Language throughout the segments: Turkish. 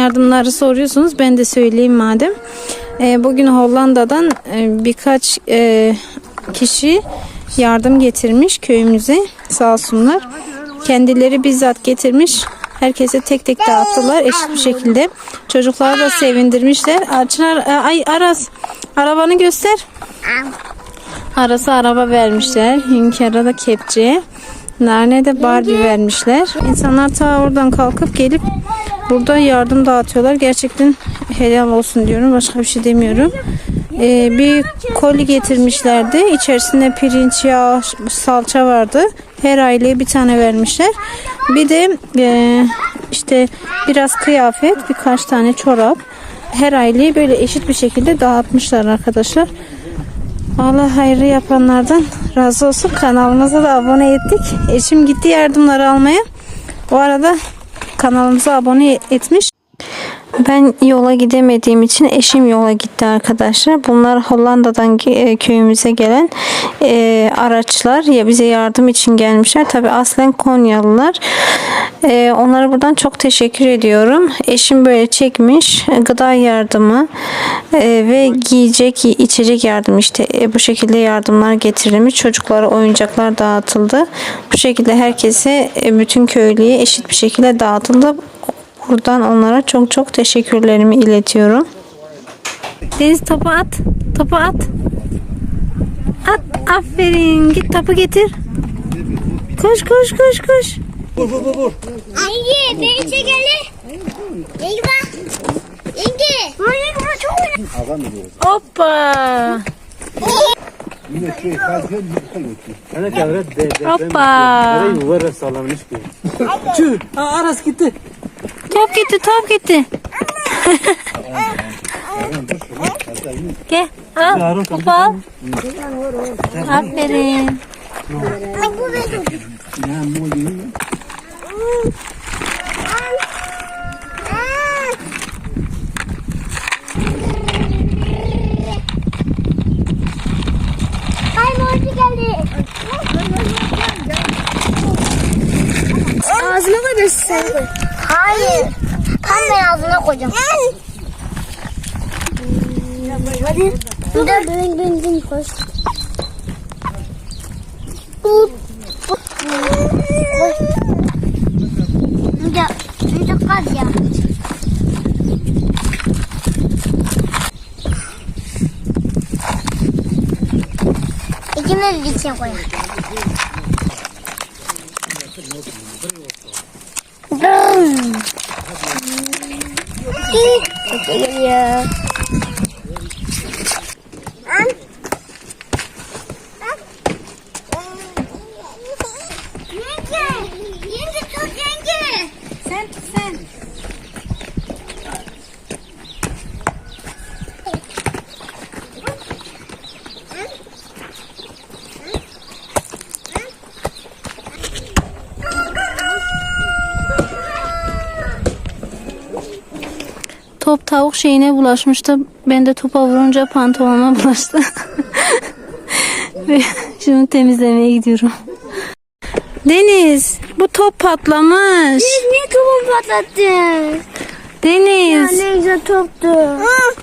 yardımları soruyorsunuz. Ben de söyleyeyim madem. Ee, bugün Hollanda'dan e, birkaç e, kişi yardım getirmiş köyümüze. Sağ olsunlar. Kendileri bizzat getirmiş. Herkese tek tek dağıttılar eşit bir şekilde. Çocukları da sevindirmişler. Çınar, e, ay Aras arabanı göster. Arası araba vermişler. Hünkara da kepçe. Nane de Barbie vermişler. İnsanlar ta oradan kalkıp gelip burada yardım dağıtıyorlar. Gerçekten helal olsun diyorum. Başka bir şey demiyorum. Ee, bir koli getirmişlerdi. İçerisinde pirinç, yağ, salça vardı. Her aileye bir tane vermişler. Bir de e, işte biraz kıyafet, birkaç tane çorap. Her aileye böyle eşit bir şekilde dağıtmışlar arkadaşlar. Allah hayrı yapanlardan razı olsun. Kanalımıza da abone ettik. Eşim gitti yardımları almaya. O arada kanalımıza abone etmiş. Ben yola gidemediğim için eşim yola gitti arkadaşlar. Bunlar Hollanda'dan e, köyümüze gelen e, araçlar ya bize yardım için gelmişler. Tabi aslen Konyalılar. E, onlara buradan çok teşekkür ediyorum. Eşim böyle çekmiş gıda yardımı e, ve giyecek içecek yardım işte e, bu şekilde yardımlar getirilmiş. Çocuklara oyuncaklar dağıtıldı. Bu şekilde herkese e, bütün köylüye eşit bir şekilde dağıtıldı. Buradan onlara çok çok teşekkürlerimi iletiyorum. Deniz topu at. Topu at. At. Aferin. Git topu getir. Koş koş koş koş. Yenge beni çek hele. Yenge bak. Yenge. Yenge bana çok oyna. Hoppa. Yine şey de Hoppa. Nereye yuvarla sallamış ki. Çü. Aa, Aras gitti. Top gitti top gitti. Gel. Al. Topu al. Aferin. Ağzına sen koy. Hayır. Tam ben ağzına koyacağım. Hadi. Dur dön dön dön koş. Tut. Koy. Ya, ya kaz ya. İkimiz için koy. Geliyor. Yenge, yenge tut yenge. Sen sen. Top tavuk şeyine bulaşmıştı. Ben de topa vurunca pantolona bulaştı. Ve şunu temizlemeye gidiyorum. Deniz, bu top patlamış. Niye topumu patlattın? Deniz, Ne güzel toptu.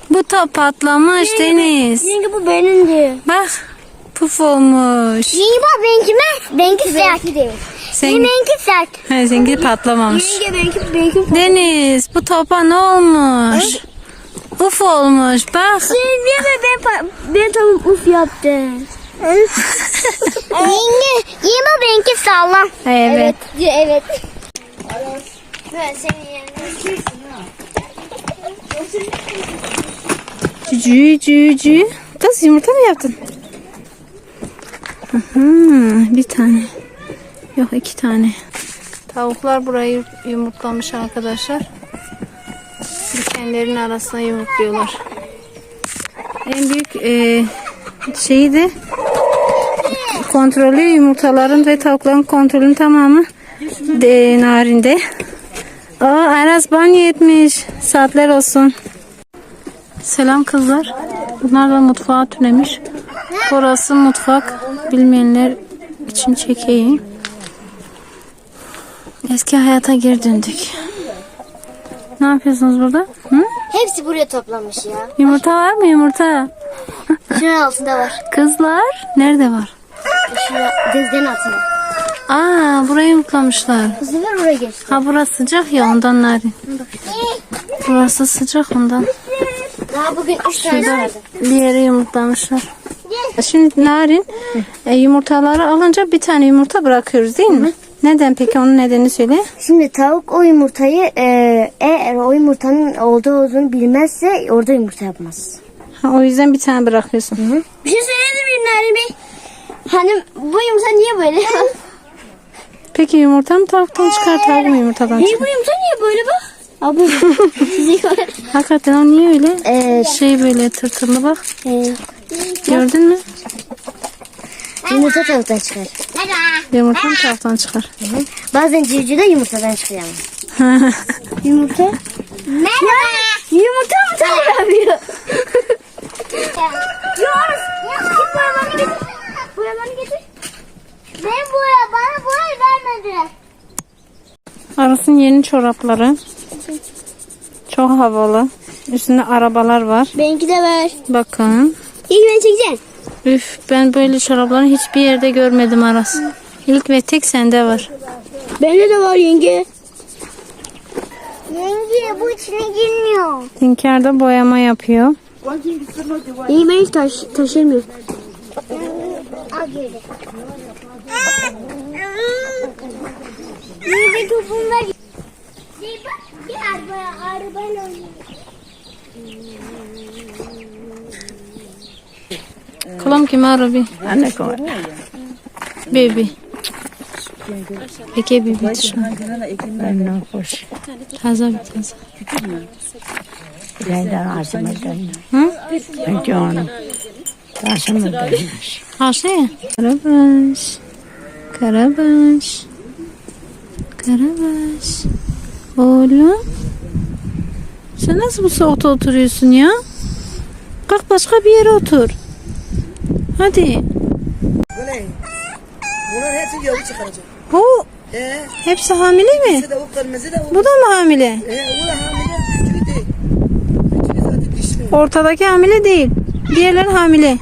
bu top patlamış Deniz. Yenge bu benimdi. Bak, puf olmuş. Yenge bak benimki mi? Benimki sert. Sen, Benim benimki sert. ha, seninki patlamamış. Yenge benimki benimki Deniz, bu topa ne olmuş? Uf olmuş, bak. Sen niye mi ben ben topum uf yaptı? yenge, yenge benimki sağlam. Evet. Evet. Ben senin yerine. Cücü cücü. Kız yumurta mı yaptın? Hı bir tane. Yok iki tane. Tavuklar burayı yumurtlamış arkadaşlar. Dikenlerin arasına yumurtluyorlar. En büyük e, şeyi de kontrolü yumurtaların ve tavukların kontrolünün tamamı de, narinde. Aa Aras banyo etmiş. Saatler olsun. Selam kızlar. Bunlar da mutfağa tünemiş. Burası mutfak. Bilmeyenler için çekeyim. Eski hayata geri döndük. Ne yapıyorsunuz burada? Hı? Hepsi buraya toplamış ya. Yumurta var mı yumurta? Şunun altında var. Kızlar nerede var? Şurada dezgenin altında. Aa buraya yumurtlamışlar. Bu sefer oraya geçti. Ha burası sıcak ya ondan narin. Burası sıcak ondan. Daha bugün üç tane Şurada vardı. bir yere yumurtlamışlar. Şimdi narin e, yumurtaları alınca bir tane yumurta bırakıyoruz değil mi? Neden peki onun nedenini söyle. Şimdi tavuk o yumurtayı e, eğer o yumurtanın olduğu olduğunu bilmezse orada yumurta yapmaz. Ha, o yüzden bir tane bırakıyorsun. Bir şey söyleyebilir miyim Narin Bey? Hani bu yumurta niye böyle? Peki yumurta mı tavuktan çıkar tavuk mu yumurtadan çıkar? bu yumurta niye böyle bak? Abi Hakikaten o niye öyle? Ee, Şey böyle tırtırlı bak. e, Gördün mü? Yumurta tavuktan çıkar. Yumurta mı tavuktan çıkar? Bazen civciv de yumurtadan çıkıyor ama. Yumurta? Merhaba. Yumurta mı tavuk yapıyor? Yoğuruz. Kim boyamanı getir? Boyamanı getir. Ben bana boya vermedi. Aras'ın yeni çorapları. Çok havalı. Üstünde arabalar var. Benimki de ver. Bakın. İyi ben çekeceğim. Üf ben böyle çorapları hiçbir yerde görmedim Aras. İlk ve tek sende var. Bende de var yenge. Yenge bu içine girmiyor. Tinker de boyama yapıyor. İyi ben hiç taş, taşımıyorum. İyi bir topum ver. Bir bak bir araba, arabayla oynuyor. Kalam kim arabi? Anne kol. Baby. Peki baby şu. Ben hoş. Taze bir taze. Benden ağzımızdayım. Hı? Ben canım. Ağzımızdayım. Aşağıya. Karabaş. Karabaş. Karabaş. Oğlum. Sen nasıl bu soğukta oturuyorsun ya? Kalk başka bir yere otur. Hadi. Bunların hepsi yavru çıkaracak. Bu Ee, hepsi hamile mi? de o kırmızı da o. Bu da mı hamile? Ee, o da hamile, küçüğü değil. Küçüğü zaten dişli. Ortadaki hamile değil. Diğerleri hamile. Yani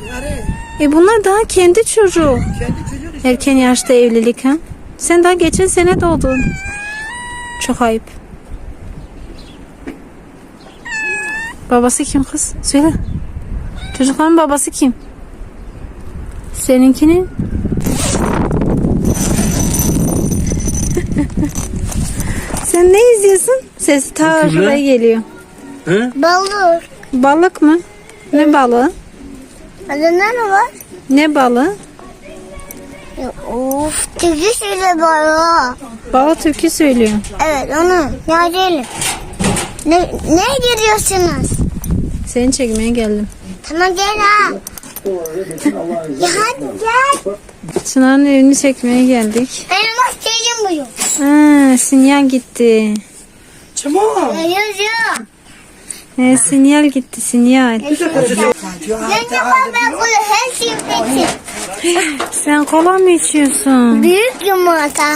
E bunlar daha kendi çocuğu. kendi çocuğu işte. Erken yaşta evlilik ha. Sen daha geçen sene doğdun. Çok ayıp. Babası kim kız? Söyle. Çocukların babası kim? Seninkinin? Sen ne izliyorsun? Ses ta şuraya geliyor. Balık. Balık mı? Ne balığı? Adında ne var? Ne balığı? Of, tüküsüyle balığı. Balık türkü söylüyor. Evet onu. Ya gelin. Ne, ne geliyorsunuz? Seni çekmeye geldim. Tamam gel ha. Ya hadi gel. Çınar'ın evini çekmeye geldik. Benim maskelim bu yok. Ha, sinyal gitti. Çamo. Ya yazıyor. He, sinyal gitti sinyal. Yenge bak ben bunu her şeyi bitirdim. Sen kola mı içiyorsun? Büyük yumurta.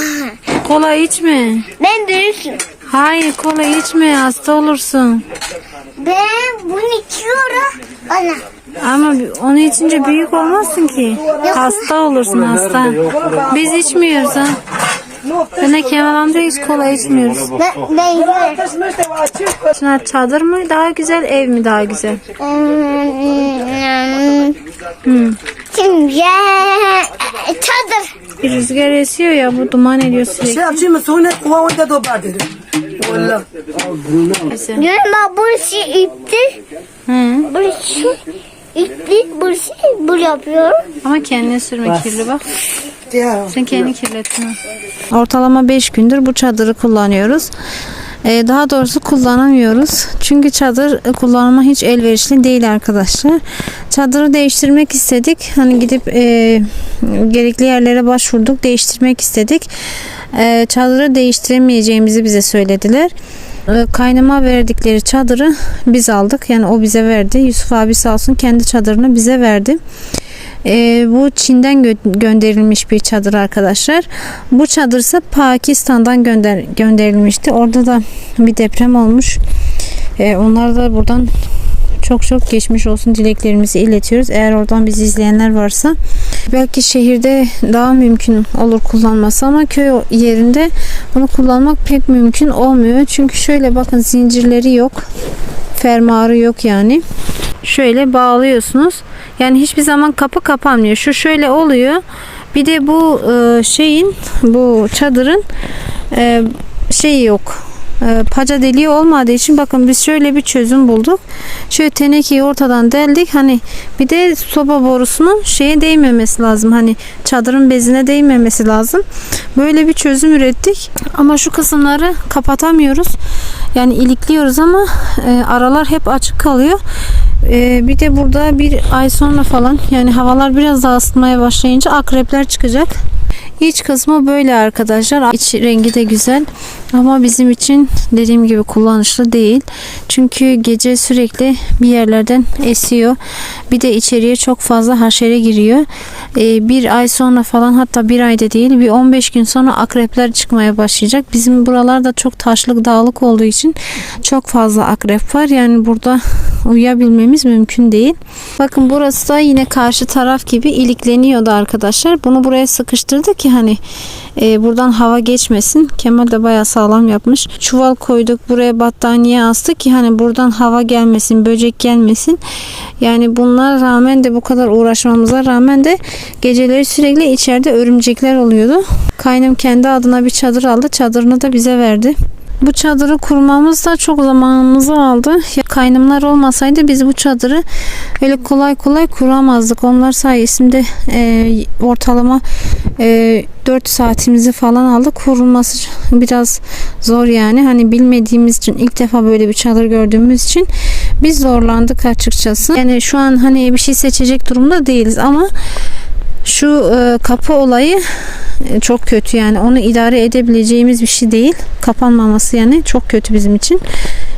Kola içme. Ben büyüküm. Hayır kola içme hasta olursun. Ben bunu içiyorum. Ana. Ama onu içince büyük olmazsın ki. Hasta olursun hasta. Biz içmiyoruz ha. Ben de Kemal amca hiç kola içmiyoruz. Ben, ben. Çınar çadır mı daha güzel ev mi daha güzel? Hmm. Şimdi çadır. Bir rüzgar esiyor ya bu duman ediyor sürekli. Şey yapayım mı? Sonra kuva orada dobar dedim. Valla. Diyorum bak burası ipti. Hı. Burası ipli. Burası bu yapıyorum. Ama kendine sürme kirli bak. Sen kendini kirlettin. ha. Ortalama 5 gündür bu çadırı kullanıyoruz. Ee, daha doğrusu kullanamıyoruz. Çünkü çadır kullanıma hiç elverişli değil arkadaşlar. Çadırı değiştirmek istedik. Hani gidip e, gerekli yerlere başvurduk. Değiştirmek istedik. E, çadırı değiştiremeyeceğimizi bize söylediler. E, kaynama verdikleri çadırı biz aldık. Yani o bize verdi. Yusuf abi sağ olsun kendi çadırını bize verdi. Ee, bu Çin'den gö- gönderilmiş bir çadır arkadaşlar. Bu çadır ise Pakistan'dan gönder gönderilmişti. Orada da bir deprem olmuş. Ee, onlar da buradan çok çok geçmiş olsun dileklerimizi iletiyoruz. Eğer oradan bizi izleyenler varsa belki şehirde daha mümkün olur kullanması ama köy yerinde bunu kullanmak pek mümkün olmuyor. Çünkü şöyle bakın zincirleri yok. Fermuarı yok yani. Şöyle bağlıyorsunuz. Yani hiçbir zaman kapı kapanmıyor. Şu şöyle oluyor. Bir de bu e, şeyin bu çadırın e, şeyi yok. E, paca deliği olmadığı için bakın biz şöyle bir çözüm bulduk. Şöyle tenekeyi ortadan deldik. Hani bir de soba borusunun şeye değmemesi lazım. Hani çadırın bezine değmemesi lazım. Böyle bir çözüm ürettik. Ama şu kısımları kapatamıyoruz. Yani ilikliyoruz ama e, aralar hep açık kalıyor. E, bir de burada bir ay sonra falan yani havalar biraz daha ısıtmaya başlayınca akrepler çıkacak. İç kısmı böyle arkadaşlar. İç rengi de güzel. Ama bizim için dediğim gibi kullanışlı değil. Çünkü gece sürekli bir yerlerden esiyor. Bir de içeriye çok fazla haşere giriyor. Ee, bir ay sonra falan hatta bir ayda değil bir 15 gün sonra akrepler çıkmaya başlayacak. Bizim buralarda çok taşlık dağlık olduğu için çok fazla akrep var. Yani burada uyuyabilmemiz mümkün değil. Bakın burası da yine karşı taraf gibi ilikleniyordu arkadaşlar. Bunu buraya sıkıştırdı ki hani e, buradan hava geçmesin. Kemal de bayağı sağlam yapmış. Çuval koyduk buraya battaniye astık ki hani buradan hava gelmesin, böcek gelmesin. Yani bunlar rağmen de bu kadar uğraşmamıza rağmen de geceleri sürekli içeride örümcekler oluyordu. Kaynım kendi adına bir çadır aldı. Çadırını da bize verdi. Bu çadırı kurmamız da çok zamanımızı aldı. Ya kaynımlar olmasaydı biz bu çadırı öyle kolay kolay kuramazdık. Onlar sayesinde e, ortalama e, 4 saatimizi falan aldı. Kurulması biraz zor yani. Hani bilmediğimiz için ilk defa böyle bir çadır gördüğümüz için biz zorlandık açıkçası. Yani şu an hani bir şey seçecek durumda değiliz ama şu e, kapı olayı çok kötü yani onu idare edebileceğimiz bir şey değil. Kapanmaması yani çok kötü bizim için.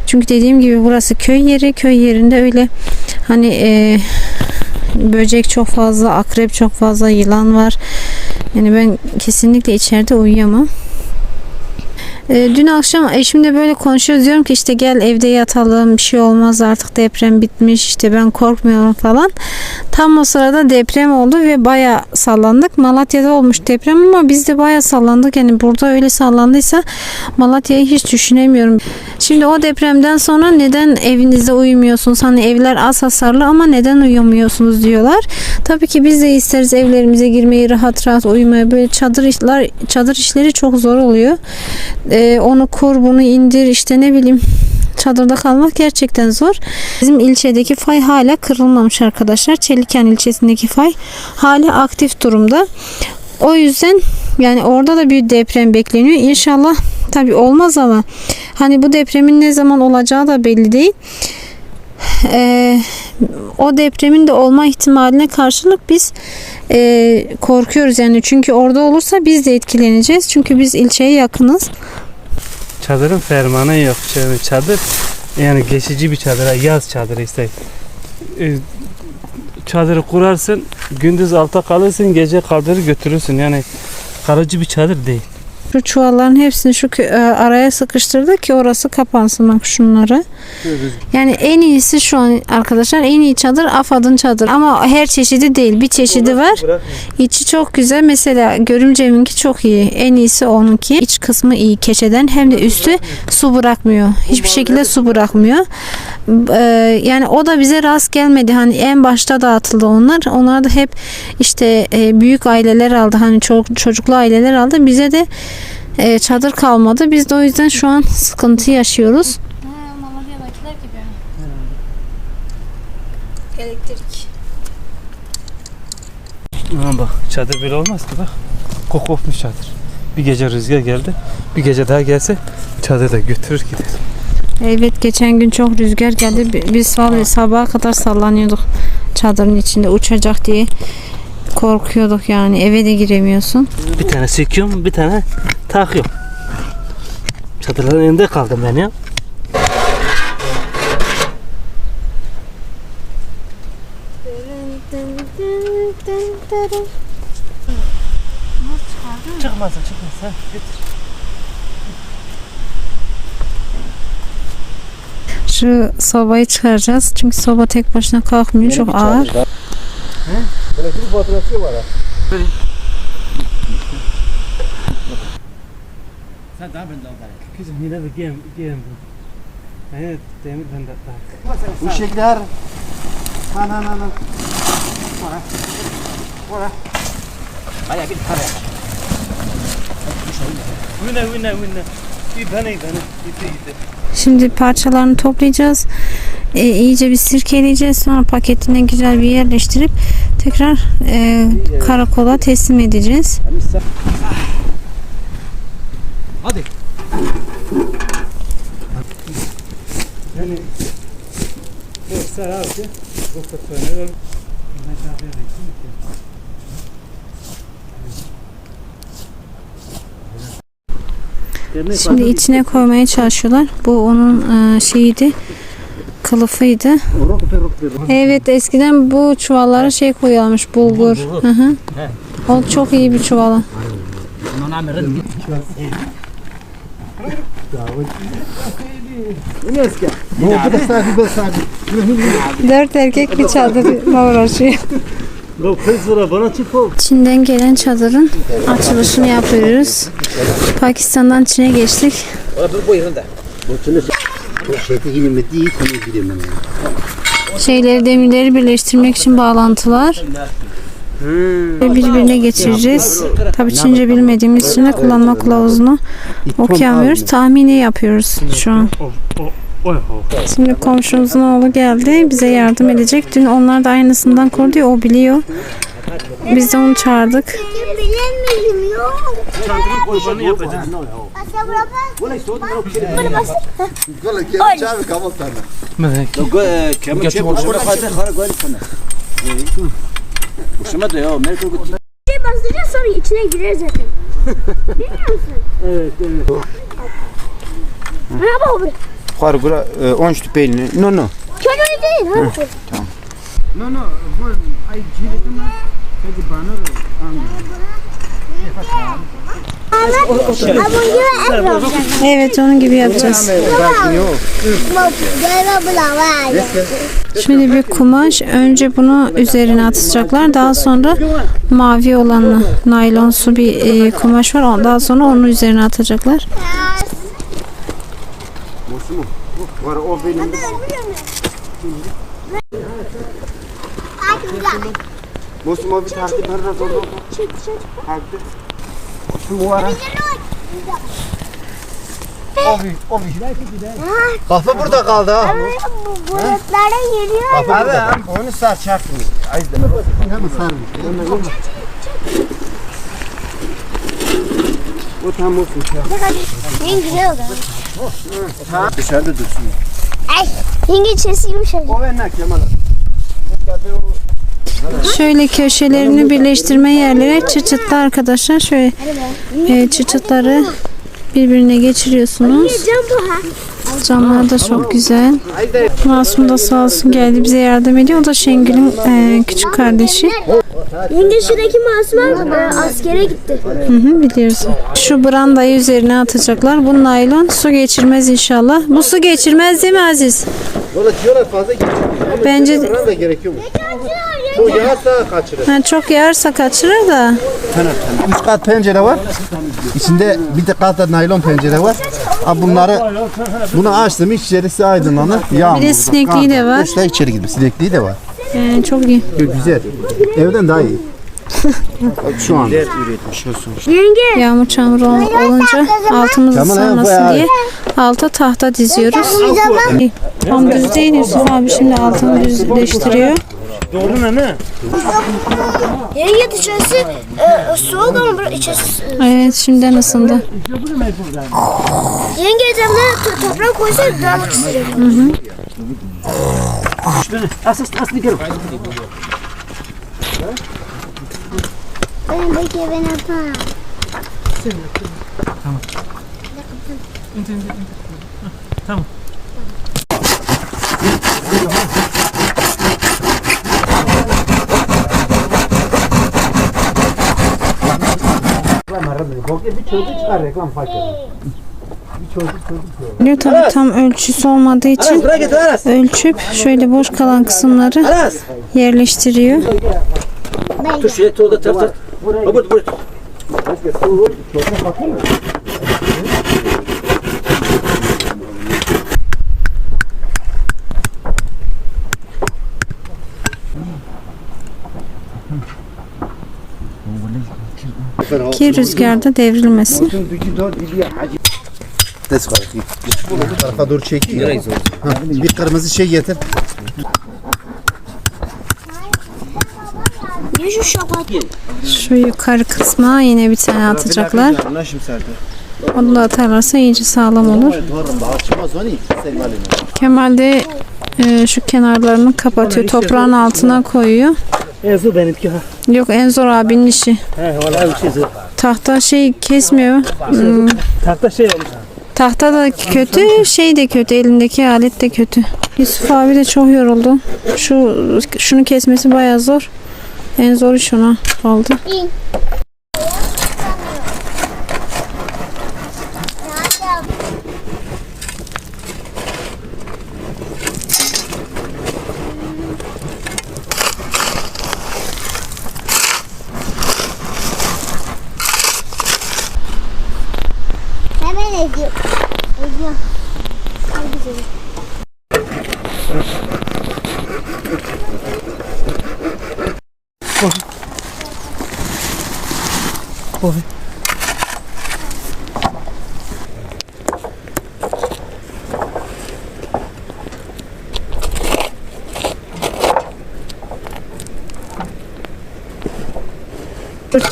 Çünkü dediğim gibi burası köy yeri. Köy yerinde öyle hani e, böcek çok fazla, akrep çok fazla, yılan var. Yani ben kesinlikle içeride uyuyamam. E, dün akşam eşimle böyle konuşuyoruz diyorum ki işte gel evde yatalım bir şey olmaz artık deprem bitmiş işte ben korkmuyorum falan. Tam o sırada deprem oldu ve baya sallandık. Malatya'da olmuş deprem ama biz de baya sallandık. Yani burada öyle sallandıysa Malatya'yı hiç düşünemiyorum. Şimdi o depremden sonra neden evinizde uyumuyorsunuz? Hani evler az hasarlı ama neden uyumuyorsunuz diyorlar. Tabii ki biz de isteriz evlerimize girmeyi rahat rahat uyumaya. Böyle çadır işler, çadır işleri çok zor oluyor. Ee, onu kur bunu indir işte ne bileyim çadırda kalmak gerçekten zor. Bizim ilçedeki fay hala kırılmamış arkadaşlar. Çeliken ilçesindeki fay hala aktif durumda. O yüzden yani orada da bir deprem bekleniyor. İnşallah tabi olmaz ama hani bu depremin ne zaman olacağı da belli değil. Ee, o depremin de olma ihtimaline karşılık biz e, korkuyoruz yani çünkü orada olursa biz de etkileneceğiz çünkü biz ilçeye yakınız. Çadırın fermanı yok. Yani çadır yani geçici bir çadır. ha, Yaz çadırı işte. Ee, Çadırı kurarsın, gündüz alta kalırsın, gece kaldırır götürürsün. Yani kalıcı bir çadır değil. Şu çuvalların hepsini şu e, araya sıkıştırdık ki orası kapansın bak şunları. Yani en iyisi şu an arkadaşlar en iyi çadır AFAD'ın çadır ama her çeşidi değil bir çeşidi var. İçi çok güzel. Mesela görümceminki çok iyi. En iyisi onunki. İç kısmı iyi keçeden. Hem de üstü su bırakmıyor. Hiçbir şekilde su bırakmıyor. Ee, yani o da bize rast gelmedi. Hani en başta dağıtıldı onlar. Onlar da hep işte e, büyük aileler aldı. Hani çok çocuklu aileler aldı. Bize de e, çadır kalmadı biz de o yüzden şu an sıkıntı yaşıyoruz. Malatya'dakiler gibi. Elektrik. Ama bak çadır böyle olmaz ki bak. Kokopmuş çadır. Bir gece rüzgar geldi. Bir gece daha gelse çadır da götürür gider. Evet geçen gün çok rüzgar geldi. Bi- Biz vallahi sabaha kadar sallanıyorduk çadırın içinde uçacak diye korkuyorduk yani eve de giremiyorsun. Bir tane söküyorum, bir tane takıyorum. Çadırların önünde kaldım ben ya. Çıkmasın çıkmasın. Getir. Şu sobayı çıkaracağız. Çünkü soba tek başına kalkmıyor. Çok ağır. Kızım yine de giyem giyem. Evet demir ben de tak. Bu şekiller. Ha ha ha. Vine vine vine. Bir bana bana. Gitti gitti. Şimdi parçalarını toplayacağız. E, iyice bir sirkeleyeceğiz. Sonra paketine güzel bir yerleştirip tekrar e, karakola teslim edeceğiz. Hadi. Yani abi. Şimdi içine koymaya çalışıyorlar. Bu onun e, şeyiydi. Kılıfıydı. Evet eskiden bu çuvallara şey koyuyormuş bulgur. Hı hı. O çok iyi bir çuvala. Dört erkek bir çadırla uğraşıyor. Çin'den gelen çadırın açılışını yapıyoruz. Pakistan'dan Çin'e geçtik. Şeyleri demirleri birleştirmek için bağlantılar. Ve birbirine geçireceğiz. Tabii Çince bilmediğimiz için de kullanma kılavuzunu okuyamıyoruz. Tahmini yapıyoruz şu an. Şimdi komşumuzun oğlu geldi. Bize yardım edecek. Dün onlar da aynısından kurdu ya o biliyor. Biz de onu çağırdık. Hoşuma da ya. Bir şey bastıracağız sonra içine girer zaten. Bilmiyor musun? Evet evet. Merhaba abi. Yukarı gura 13 tüpeyini. No no. Kendini değil. Tamam. No no. Ay ciletim. Hadi bana olacak. Evet onun gibi yapacağız. Şöyle bir kumaş. Önce bunu üzerine atacaklar. Daha sonra mavi olanı naylonsu bir e, kumaş var. Ondan sonra onun üzerine atacaklar. Musumu. Var o benim. Musumu bir takip her orada. Takip. Musumu var. Abi, abi. Kafa burada kaldı ha. Bu bulutlara geliyor. Abi onu sar çarpmıyor. Ayda. Hem sarmış. O tam olsun. En güzel oldu. Dışarıda dursun. Ay, yenge içerisi yumuşacık. O ve ne Kemal? Şöyle köşelerini birleştirme yerlere çıçıtlı arkadaşlar. Şöyle e, çıçıtları birbirine geçiriyorsunuz. Can bu ha. Camlar da çok güzel. Masum da sağ olsun geldi bize yardım ediyor. O da Şengül'ün e, küçük kardeşi. Yenge şuradaki masumlar e, askere gitti. Hı hı, biliyoruz. Şu brandayı üzerine atacaklar. Bu naylon su geçirmez inşallah. Bu su geçirmez değil mi Aziz? Valla diyorlar fazla geçiyor. Ama Bence- Buran da gerekiyor mu? Bu yağsa kaçırır. Ha, çok yağarsa kaçırır da. Üç kat pencere var. İçinde bir de kat da naylon pencere var. Ha bunları bunu açtım içerisi aydınlanır. Yağmur. Bir de sinekliği de var. Işte içeri girmiş. Sinekliği de var. E, çok iyi. Güzel. Evden daha iyi. Şu an. üretmiş olsun. Yenge. Yağmur çamur ol- olunca altımız Tamam, diye alta tahta diziyoruz. Tam düz değil Yusuf abi şimdi altını düzleştiriyor. Doğru mu ne? Yenge dışarısı e, e, soğuk ama bura içerisi. E, evet şimdiden ısındı. Yenge etrafına to toprak koysa daha çok sıcak. Hı hı. Aslı aslı gel. Ben belki ben yaparım. Tamam. Tamam. Tamam. Yapamam. Kokuyor bir çocuk çıkar reklam paketi. Diyor tabii tam ölçüsü olmadığı için Buraya ölçüp şöyle boş kalan kısımları yerleştiriyor. Dur şuraya tuğla tart tart. Burada burada. Ki rüzgarda devrilmesin. Des var. Bu tarafa doğru çekiyor. Ha, bir kırmızı şey getir. Ne şu yukarı kısma yine bir tane atacaklar. Onu da atarlarsa iyice sağlam olur. Kemal de e, şu kenarlarını kapatıyor. Toprağın altına koyuyor. Ezo benimki ha. Yok en zor abinin işi. He valla bir şey zor. Tahta şey kesmiyor. Hmm, Tahta şey olmuş. tahta da kötü, şey de kötü, elindeki alet de kötü. Yusuf abi de çok yoruldu. Şu şunu kesmesi bayağı zor. En zor iş ona oldu. Hemen ediyor. Ediyor. Hadi güzelim.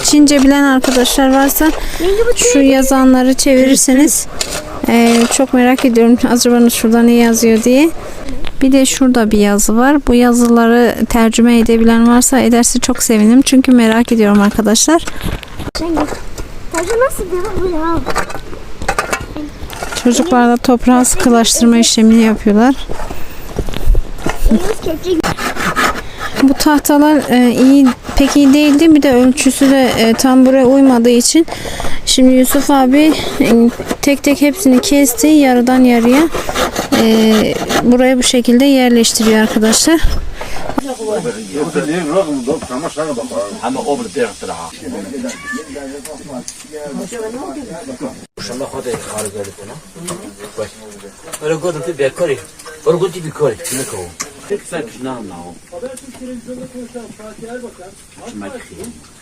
Çince bilen arkadaşlar varsa şu yazanları çevirirseniz eee, çok merak ediyorum acaba şurada ne yazıyor diye. Bir de şurada bir yazı var. Bu yazıları tercüme edebilen varsa ederse çok sevinirim. Çünkü merak ediyorum arkadaşlar. Çocuklar da toprağı sıkılaştırma işlemini yapıyorlar. Bu tahtalar e, iyi pek iyi değildi. Bir de ölçüsü de e, tam buraya uymadığı için şimdi Yusuf abi e, tek tek hepsini kesti yarıdan yarıya. E, buraya bu şekilde yerleştiriyor arkadaşlar. Ama o bir derek tıra. İnşallah hadi kar gelip ona. Bak.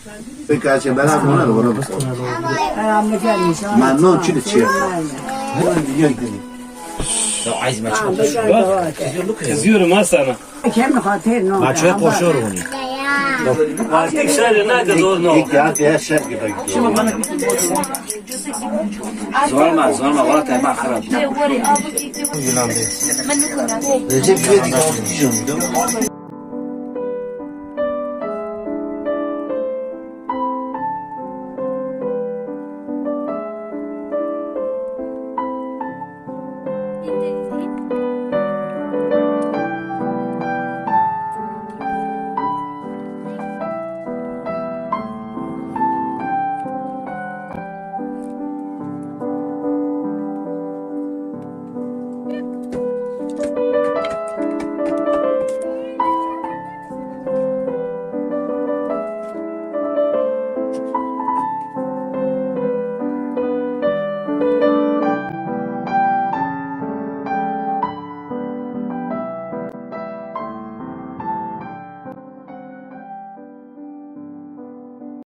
Sen ne anlao? Peki açın ben abi ona da ona bak. Ya. Kızıyorum ha sana. Kendi hatır ne Maç hep koşuyor onu. Artık şöyle ne kadar zor ne İlk ya diğer şef gibi gidiyor. Zorma zorma. Valla tema kharab. Recep İvedik